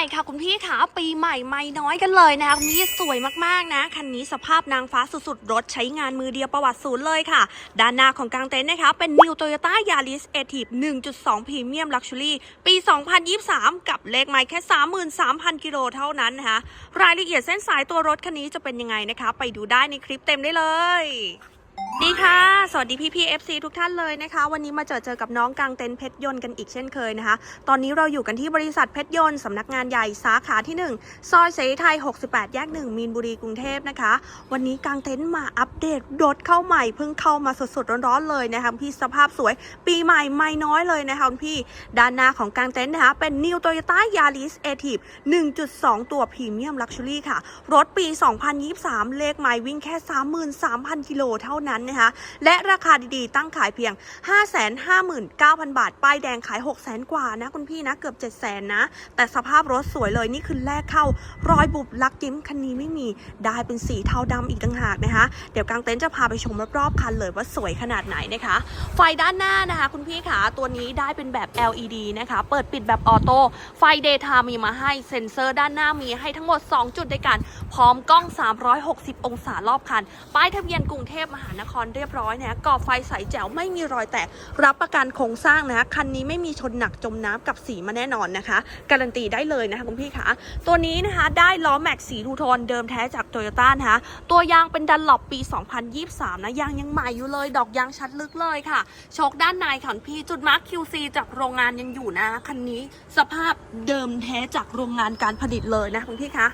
ม่ค่ะคุณพี่ค่ะปีใหม่ไม่น้อยกันเลยนะคะคุณพี่สวยมากๆนะคันนี้สภาพนางฟ้าสุดๆ รถใช้งานมือเดียวประวัติศูนย์เลยค่ะ ด้านหน้าของกลางเต็นท์นะคะเป็น New Toyota Yaris a t i v 1.2 Premium Luxury ปี 2023 กับเลขไมล์แค่ 33,000 กิโลเท่านั้นนะคะรายละเอียดเส้นสายตัวรถคันนี้จะเป็นยังไงนะคะ ไปดูได้ในคลิปเต็มได้เลย ดีค่ะ สวัสดีพี่พีเอฟซีทุกท่านเลยนะคะ วันนี้มาเจอเจอกับน้องกลางเต็นท์เพชรยนต์กันอีกเช่นเคยนะคะ ตอนนี้เราอยู่กันที่บริษัทเพชรยนต์สำนักงานใหญ่สาขาที่ 1 ซอยเสรีไทย 68 แยก 1 มีนบุรีกรุงเทพนะคะ วันนี้กลางเต็นท์มาอัปเดตรถเข้าใหม่เพิ่งเข้ามาสดๆร้อนๆเลยนะคะพี่สภาพสวยปีใหม่ไม่น้อยเลยนะคะพี่ด้านหน้าของกลางเต็นท์นะคะเป็น New Toyota Yaris a t i v 1.2 ตัวพรีเมียมลักชัวรี่ค่ะ รถปี 2023 เลขไมล์วิ่งแค่ 33,000กิโลเท่านั้นนะคะและราคาดีๆ ตั้งขายเพียง 559,000 บาท ป้ายแดงขาย 600,000 กว่านะคุณพี่นะเกือบ 700,000 นะ แต่สภาพรถสวยเลยนี่คือแรกเข้ารอยบุบลักยิ้มคันนี้ไม่มีได้เป็นสีเทาดำอีกต่างหากนะคะเดี๋ยวกางเต็นท์จะพาไปชมรอบๆคันเลยว่าสวยขนาดไหนนะคะ ไฟด้านหน้านะคะ คุณพี่ขาตัวนี้ได้เป็นแบบ LED นะคะ เปิดปิดแบบออโต้ไฟเดย์ไทม์มีมาให้เซ็นเซอร์ด้านหน้ามีให้ทั้งหมด 2 จุดด้วยกัน พร้อมกล้อง 360 องศารอบคัน ป้ายทะเบียนกรุงเทพมหานครเรียบร้อยนะกรอไฟใสแจ๋วไม่มีรอยแตก รับประกันโครงสร้างนะคะคันนี้ไม่มีชนหนักจมน้ำกับสีมาแน่นอนนะคะ การันตีได้เลยนะคะคุณพี่คะตัวนี้นะคะได้ล้อแม็กสีทูโทนเดิมแท้จากโตโยต้านะคะตัวยางเป็นดันหลบปี 2023 นะยางยังใหม่อยู่เลย ดอกยางชัดลึกเลยค่ะโชคด้านในค่ะพี่จุดมาร์ค QC จากโรงงานยังอยู่นะคันนี้สภาพเดิมแท้จากโรงงานการผลิตเลยนะคุณพี่คะ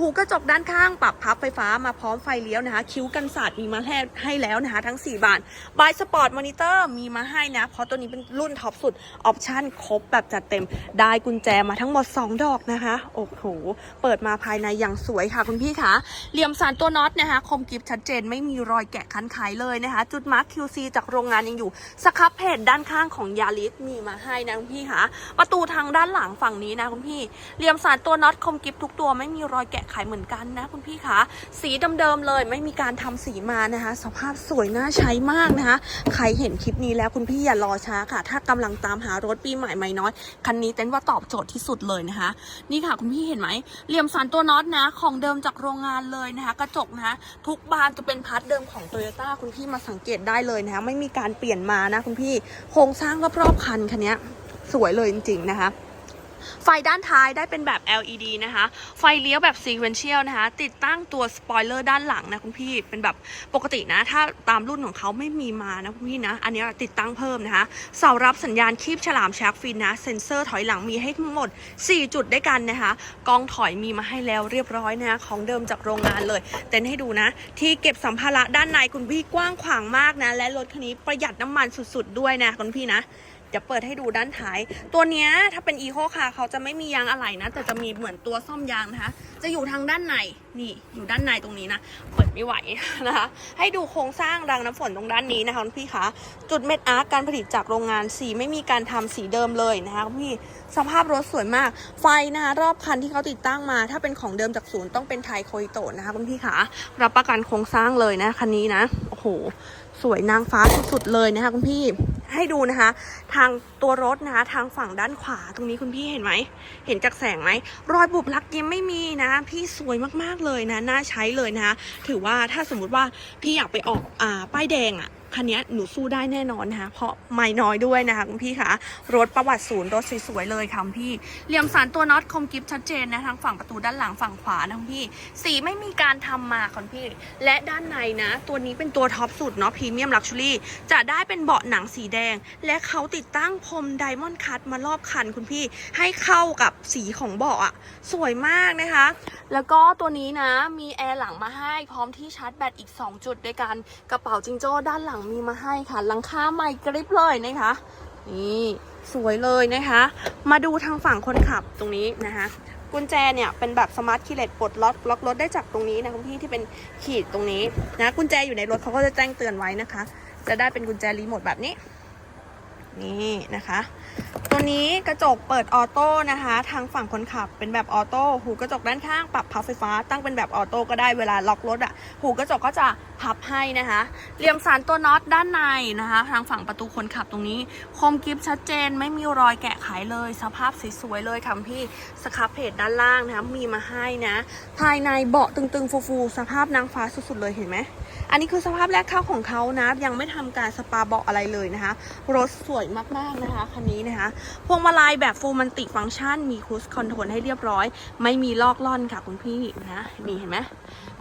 หูกระจกด้านข้างปรับพับไฟฟ้ามาพร้อมไฟเลี้ยวนะคะ คิ้วกันศาสตร์มีมาให้ให้แล้วนะคะ ทั้ง 4 บานบายสปอร์ตมอนิเตอร์มีมาให้นะ เพราะตัวนี้เป็นรุ่นท็อปสุด ออปชั่นครบแบบจัดเต็ม ได้กุญแจมาทั้งหมด 2 ดอกนะคะ โอ้โห เปิดมาภายในอย่างสวยค่ะ คุณพี่คะเหลี่ยมสารตัวน็อตนะคะ คมกริบชัดเจนไม่มีรอยแกะคันไขเลยนะคะ จุดมาร์ค QC จากโรงงานยังอยู่สครับเพจด้านข้างของยาริสมีมาให้นะคุณพี่คะประตูทางด้านหลังฝั่งนี้นะคุณพี่เหลี่ยมสารตัวน็อตคมกริบทุกตัวไม่มีรอยแกะไขเหมือนกันนะคุณพี่คะสีเดิมๆเลย ไม่มีการทำสีมานะคะ สภาพสวยน่าใช้มากนะคะ ใครเห็นคลิปนี้แล้วคุณพี่อย่ารอช้าค่ะ ถ้ากำลังตามหารถปีใหม่ไม่น้อย คันนี้เต้นว่าตอบโจทย์ที่สุดเลยนะคะ นี่ค่ะคุณพี่เห็นไหมเหลี่ยมสันตัวน็อตนะ ของเดิมจากโรงงานเลยนะคะ กระจกนะคะทุกบานจะเป็นพาร์ทเดิมของโตโยต้าคุณพี่มาสังเกตได้เลยนะคะไม่มีการเปลี่ยนมานะคุณพี่โครงสร้างรอบๆคันคันนี้สวยเลยจริงๆนะคะ ไฟด้านท้ายได้เป็นแบบ LED นะคะ ไฟเลี้ยวแบบ sequential นะคะ ติดตั้งตัวสปอยเลอร์ด้านหลังนะคุณพี่ เป็นแบบปกตินะ ถ้าตามรุ่นของเขาไม่มีมานะคุณพี่นะ อันนี้ติดตั้งเพิ่มนะคะ เสารับสัญญาณคีบฉลามชาร์กฟินนะ เซ็นเซอร์ถอยหลังมีให้ทั้งหมด 4 จุดด้วยกันนะคะ กองถอยมีมาให้แล้วเรียบร้อยนะ ของเดิมจากโรงงานเลย เต้นให้ดูนะ ที่เก็บสัมภาระด้านในคุณพี่กว้างขวางมากนะ และรถคันนี้ประหยัดน้ำมันสุด ๆ ด้วยนะคุณพี่นะ เดี๋ยวเปิดให้ดูด้านท้าย ตัวเนี้ยถ้าเป็นอีโคคาเขาจะไม่มียางอะไหล่นะ แต่จะมีเหมือนตัวซ่อมยางนะคะ จะอยู่ทางด้านในนี่อยู่ด้านในตรงนี้นะเปิดไม่ไหวนะคะ ให้ดูโครงสร้างรางน้ำฝนตรงด้านนี้นะคะคุณพี่คะจุดเม็ดอาร์การผลิตจากโรงงานสีไม่มีการทำสีเดิมเลยนะคะคุณพี่สภาพรถสวยมาก ไฟนะคะรอบคันที่เขาติดตั้งมา ถ้าเป็นของเดิมจากศูนย์ต้องเป็นไทยโคอิโตนะคะคุณพี่คะรับประกันโครงสร้างเลยนะคันนี้นะโอ้โหสวยนางฟ้าสุดๆเลยนะคะคุณพี่ ให้ดูนะคะ ทางตัวรถนะคะทางฝั่งด้านขวาตรงนี้คุณพี่เห็นไหม เห็นจากแสงไหม รอยบุบลักยิ้มไม่มีนะ พี่สวยมากๆเลยนะ น่าใช้เลยนะคะ ถือว่าถ้าสมมุติว่าพี่อยากไปออกอ่าป้ายแดงอะ่ะ คันนี้หนูสู้ได้แน่นอนนะคะเพราะไม่น้อยด้วยนะคะคุณพี่คะรถประวัติศูนย์รถสวยๆเลยค่ะคุณพี่เหลี่ยมสารตัวน็อตคมกิฟชัดเจนนะทั้งฝั่งประตูด้านหลังฝั่งขวานะคุณพี่ สีไม่มีการทำมาค่ะคุณพี่ และด้านในนะ ตัวนี้เป็นตัวท็อปสุดเนาะพรีเมียมลักชัวรี่จะได้เป็นเบาะหนังสีแดง และเขาติดตั้งพรมไดมอนด์คัตมารอบคันคุณพี่ให้เข้ากับสีของเบาะอะสวยมากนะคะ แล้วก็ตัวนี้นะมีแอร์หลังมาให้พร้อมที่ชาร์จแบตอีก 2 จุดด้วยกันกระเป๋าจิงโจ้ด้านหลังมีมาให้ค่ะหลังคาใหม่กริบเลยนะคะ นี่สวยเลยนะคะ มาดูทางฝั่งคนขับตรงนี้นะคะ กุญแจเนี่ยเป็นแบบสมาร์ทคีย์เลสปลดล็อกล็อกรถได้จากตรงนี้นะคุณพี่ที่เป็นขีดตรงนี้นะกุญแจอยู่ในรถเขาก็จะแจ้งเตือนไว้นะคะ จะได้เป็นกุญแจรีโมทแบบนี้นี่นะคะ ตัวนี้กระจกเปิดออโต้นะคะ ทางฝั่งคนขับเป็นแบบออโต้หูกระจกด้านข้างปรับพับไฟฟ้า ตั้งเป็นแบบออโต้ก็ได้เวลาล็อกรถอะ่ะ หูกระจกก็จะพับให้นะคะเหลี่ยมสารตัวน็อตด้านในนะคะ ทางฝั่งประตูคนขับตรงนี้คมกริบชัดเจน ไม่มีรอยแกะไขเลย สภาพสวยๆเลยค่ะพี่สครับเพจด้านล่างนะคะมีมาให้นะ ภายในเบาะตึงๆฟูๆสภาพนางฟ้าสุดๆเลยเห็นไหมอันนี้คือสภาพแรกเข้าของเขานะ ยังไม่ทำการสปาเบาะอะไรเลยนะคะ รถสวยมากๆนะคะคันนี้นะคะพวงมาลัยแบบฟูมันติฟังก์ชัน มีคูสคอนโทรลให้เรียบร้อย ไม่มีลอกล่อนค่ะคุณพี่นะนี่เห็นไหม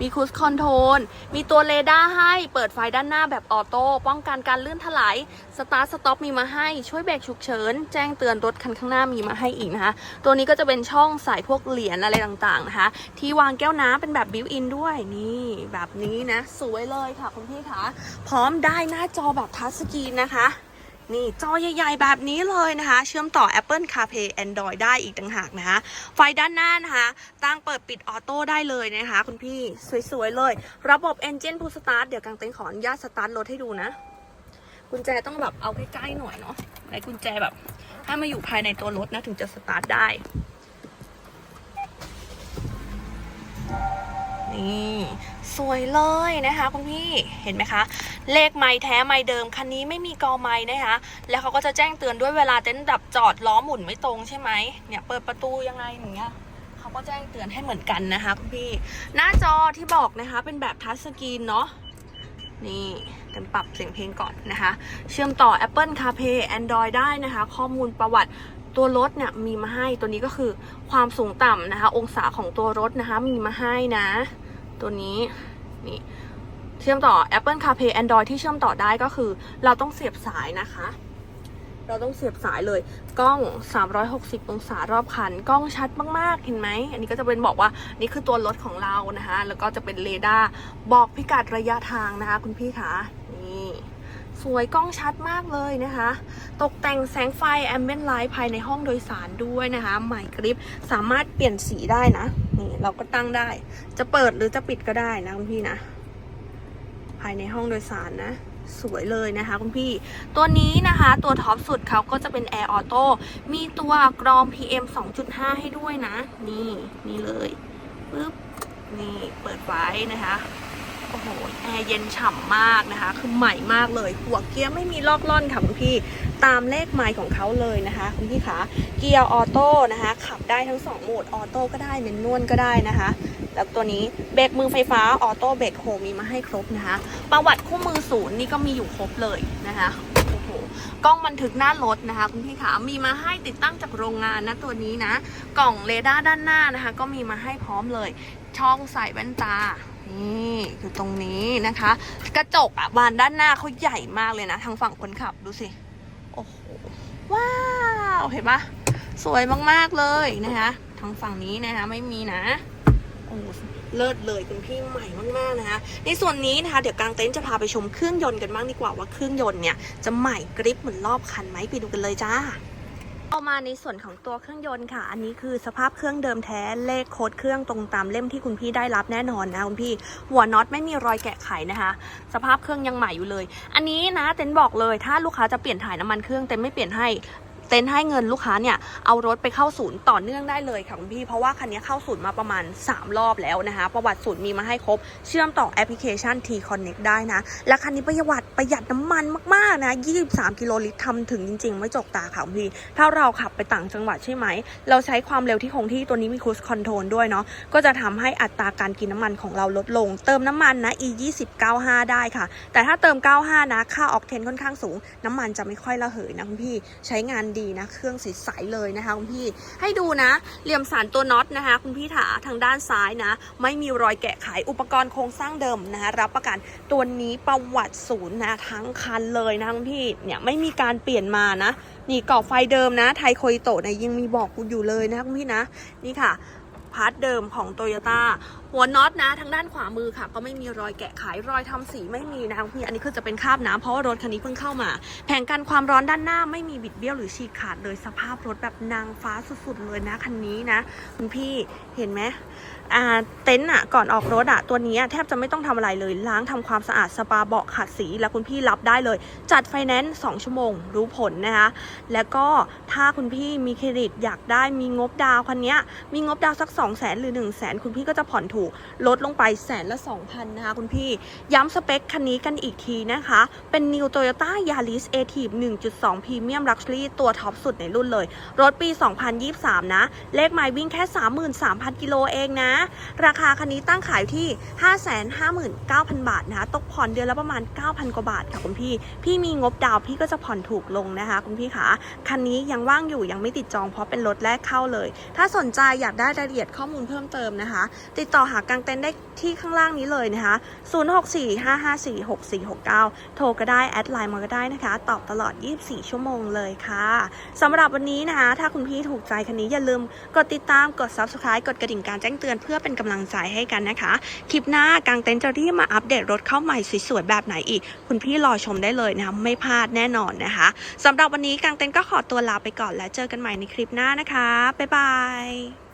มีคูสคอนโทรลมีตัวเรดาร์ให้เปิดไฟด้านหน้าแบบออโต้ป้องกันการลื่นถลายสตาร์ทสต็อปมีมาให้ช่วยเบรกฉุกเฉิน แจ้งเตือนรถคันข้างหน้ามีมาให้อีกนะคะ ตัวนี้ก็จะเป็นช่องใส่พวกเหรียญอะไรต่างๆนะคะ ที่วางแก้วน้ำเป็นแบบบิวอินด้วยนี่แบบนี้นะ สวยเลยค่ะคุณพี่คะพร้อมได้หน้าจอแบบทัชสกรีนนะคะ นี่จอใหญ่ๆ แบบนี้เลยนะคะ เชื่อมต่อ Apple CarPlay Android ได้อีกต่างหากนะคะ ไฟด้านหน้านะคะ ตั้งเปิดปิดออโต้ได้เลยนะคะ คุณพี่สวยๆเลย ระบบ Engine Push Start เดี๋ยวกางเต็นขออนุญาตสตาร์ทรถให้ดูนะ กุญแจต้องแบบเอาใกล้ๆหน่อยเนาะไหนกุญแจแบบให้มาอยู่ภายในตัวรถนะถึงจะสตาร์ทได้ นี่สวยเลยนะคะคุณพี่เห็นไหมคะ เลขไม้แท้ไม้เดิมคันนี้ไม่มีกอไม้นะคะ แล้วเขาก็จะแจ้งเตือนด้วยเวลาเต็นท์ดับจอดล้อหมุนไม่ตรงใช่ไหมเนี่ยเปิดประตูยังไงอย่างเงี้ยเขาก็แจ้งเตือนให้เหมือนกันนะคะคุณพี่ หน้าจอที่บอกนะคะเป็นแบบทัชสกรีนเนาะนี่กันปรับเสียงเพลงก่อนนะคะ เชื่อมต่อ Apple CarPlay Android ได้นะคะ ข้อมูลประวัติ ตัวรถเนี่ยมีมาให้ตัวนี้ก็คือความสูงต่ำนะคะ องศาของตัวรถนะคะมีมาให้นะ ตัวนี้นี่เชื่อมต่อ Apple CarPlay Android ที่เชื่อมต่อได้ก็คือ เราต้องเสียบสายนะคะ เราต้องเสียบสายเลยกล้อง 360 องศารอบคัน กล้องชัดมากๆ เห็นไหม อันนี้ก็จะเป็นบอกว่านี่คือตัวรถของเรานะคะ แล้วก็จะเป็นเรดาร์บอกพิกัดระยะทางนะคะ คุณพี่คะ สวยกล้องชัดมากเลยนะคะ ตกแต่งแสงไฟแอมเบ n นไลท์ภายในห้องโดยสารด้วยนะคะหม่กริปสามารถเปลี่ยนสีได้นะ นี่เราก็ตั้งได้ จะเปิดหรือจะปิดก็ได้นะคุณพี่นะ ภายในห้องโดยสารนะสวยเลยนะคะคุณพี่ ตัวนี้นะคะตัวท็อปสุดเขาก็จะเป็น Air Auto มีตัวกรอง PM 2.5 ให้ด้วยนะ นี่ นี่เลยปึ๊บ นี่เปิดไว้นะคะ โอ้โห แอร์เย็นฉ่ำมากนะคะ คือใหม่มากเลย หัวเกียร์ไม่มีลอกล่อนค่ะคุณพี่ ตามเลขไมล์ของเขาเลยนะคะ คุณพี่คะ เกียร์ออโต้นะคะ ขับได้ทั้งสองโหมด ออโต้ก็ได้เมนนวลก็ได้นะคะ แล้วตัวนี้เบรกมือไฟฟ้า ออโต้เบรกโฮมีมาให้ครบนะคะ ประวัติคู่มือศูนย์นี่ก็มีอยู่ครบเลยนะคะโอ้โหกล้องบันทึกหน้ารถนะคะคุณพี่ขามีมาให้ติดตั้งจากโรงงานนะตัวนี้นะ กล่องเรดาร์ด้านหน้านะคะ ก็มีมาให้พร้อมเลย ช่องใส่แว่นตา นี่อยู่ตรงนี้นะคะ กระจกอะบานด้านหน้าเขาใหญ่มากเลยนะ ทางฝั่งคนขับดูสิ โอ้โห ว้าว เห็นปะสวยมากๆเลยนะคะ ทางฝั่งนี้นะคะไม่มีนะโอ้เลิศเลยคุณพี่ใหม่มากๆนะคะ ในส่วนนี้นะคะ เดี๋ยวกลางเต็นท์จะพาไปชมเครื่องยนต์กันบ้างดีกว่าว่าเครื่องยนต์เนี่ยจะใหม่กริปเหมือนรอบคันไหมไปดูกันเลยจ้า เอามาในส่วนของตัวเครื่องยนต์ค่ะ อันนี้คือสภาพเครื่องเดิมแท้ เลขโค้ดเครื่องตรงตามเล่มที่คุณพี่ได้รับแน่นอนนะคุณพี่ หัวน็อตไม่มีรอยแกะไขนะคะ สภาพเครื่องยังใหม่อยู่เลย อันนี้นะเต็นบอกเลย ถ้าลูกค้าจะเปลี่ยนถ่ายน้ำมันเครื่องเต็นไม่เปลี่ยนให้ เต็นท์ให้เงินลูกค้าเนี่ยเอารถไปเข้าศูนย์ต่อเนื่องได้เลยค่ะคุณพี่ เพราะว่าคันนี้เข้าศูนย์มาประมาณ 3 รอบแล้วนะคะ ประวัติศูนย์มีมาให้ครบ เชื่อมต่อแอปพลิเคชัน T Connect ได้นะ และคันนี้ประหยัดประหยัดน้ำมันมากๆนะ 23 กิโลลิตรทำถึงจริง ๆ ไม่จกตาค่ะคุณพี่ ถ้าเราขับไปต่างจังหวัดใช่ไหม เราใช้ความเร็วที่คงที่ตัวนี้มีครูสคอนโทรลด้วยเนาะก็จะทำให้อัตราการกินน้ำมันของเราลดลง เติมน้ำมันนะ e 2 0 95ได้ค่ะ แต่ถ้าเติม 95 นะค่าออกเทนค่อนข้างสูง น้ำมันจะไม่ค่อยระเหยนะคุณพี่ใช้งานดีนะ เครื่องใสๆเลยนะคะคุณพี่ ให้ดูนะ เหลี่ยมสารตัวน็อตนะคะ คุณพี่ถาทางด้านซ้ายนะ ไม่มีรอยแกะไขอุปกรณ์โครงสร้างเดิมนะคะ รับประกันตัวนี้ประวัติศูนย์นะทั้งคันเลยนะคุณพี่ เนี่ยไม่มีการเปลี่ยนมานะ นี่กรอบไฟเดิมนะ ไทยโคยโตะเนี่ยยังมีบอกกูอยู่เลยนะคุณพี่นะ นี่ค่ะพาร์ทเดิมของโตโยต้าหัวน็อตนะทางด้านขวามือค่ะ ก็ไม่มีรอยแกะขายรอยทำสีไม่มีนะคะคุณพี่อันนี้คือจะเป็นคราบน้ำเพราะว่ารถคันนี้เพิ่งเข้ามา แผงกันความร้อนด้านหน้าไม่มีบิดเบี้ยวหรือฉีกขาดเลยสภาพรถแบบนางฟ้าสุดๆเลยนะคันนี้นะคุณพี่เห็นไหมอ่าเต็นท์อะก่อนออกรถอะตัวนี้แทบจะไม่ต้องทำอะไรเลยล้างทำความสะอาดสปาเบาะขัดสี แล้วคุณพี่รับได้เลย จัดไฟแนนซ์2ชั่วโมง รู้ผลนะคะแล้วก็ถ้าคุณพี่มีเครดิตอยากได้มีงบดาวคันนี้มีงบดาวสัก2 0 0 0 0 0หรือ1 0 0 0 0แคุณพี่ก็จะผ่อนถูกลดลงไปแสนละ2,000นะคะคุณพี่ ย้ำสเปคคันนี้กันอีกทีนะคะ เป็น New Toyota Yaris a t i v 1.2 Premium Luxury ตัวท็อปสุดในรุ่นเลย รถปี 2023 นะ เลขไมล์วิ่งแค่ 33,000 กิโลเองนะ ราคาคันนี้ตั้งขายที่ 559,000 บาทนะคะ ตกผ่อนเดือนละประมาณ 9,000 กว่าบาทค่ะคุณพี่ พี่มีงบดาวพี่ก็จะผ่อนถูกลงนะคะคุณพี่คะคันนี้ยังว่างอยู่ยังไม่ติดจองเพราะเป็นรถแรกเข้าเลย ถ้าสนใจอยากได้รายละเอียดข้อมูลเพิ่มเติมนะคะ ติดต่อหากางเต็นท์ได้ที่ข้างล่างนี้เลยนะคะ 0645546469 โทรก็ได้แอดไลน์มาก็ได้นะคะ ตอบตลอด 24 ชั่วโมงเลยค่ะสำหรับวันนี้นะคะ ถ้าคุณพี่ถูกใจคันนี้อย่าลืมกดติดตามกด subscribe กดกระดิ่งการแจ้งเตือนเพื่อเป็นกำลังใจให้กันนะคะ คลิปหน้ากางเต็นท์จะรีบมาอัปเดตรถเข้าใหม่สวยๆแบบไหนอีก คุณพี่รอชมได้เลยนะคะไม่พลาดแน่นอนนะคะสำหรับวันนี้กางเต็นท์ก็ขอตัวลาไปก่อนแล้วเจอกันใหม่ในคลิปหน้านะคะบ๊ายบาย